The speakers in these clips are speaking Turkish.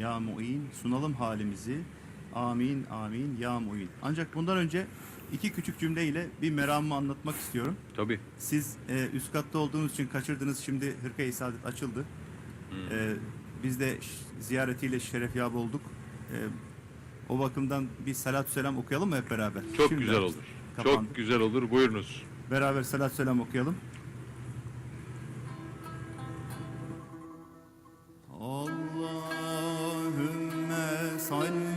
ya mu'in sunalım halimizi. Amin amin ya mu'in. Ancak bundan önce iki küçük cümleyle bir meramımı anlatmak istiyorum. Tabii. Siz e, üst katta olduğunuz için kaçırdınız. Şimdi Hırka-i Saadet açıldı. E, biz de ziyaretiyle şerefyab olduk. E, o bakımdan bir salat selam okuyalım mı hep beraber? Çok Şimdi güzel olur. kapandı. Çok güzel olur. Buyurunuz. Beraber salat selam okuyalım. sonne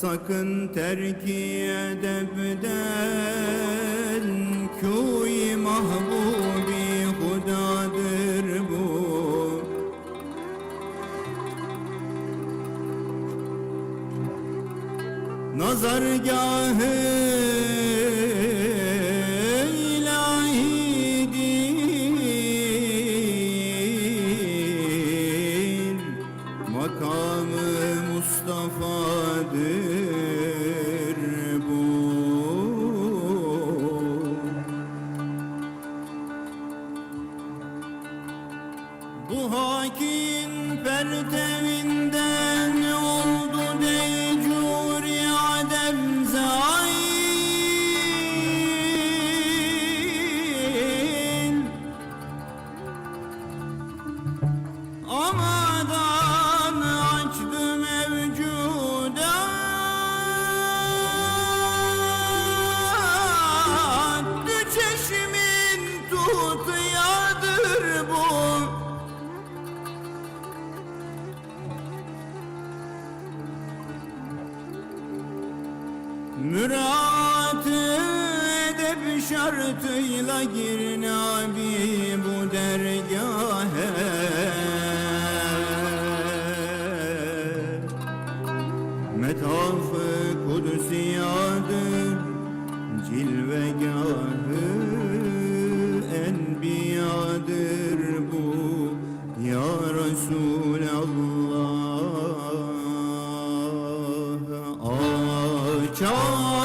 Sakın terki edebden Kûy mahbubi hudadır bu. Nazargahı pertevinden oldu deycuri adem zain Amadan açtı mevcudat Dü çeşmin Müraatı edep şartıyla gir Nabi John.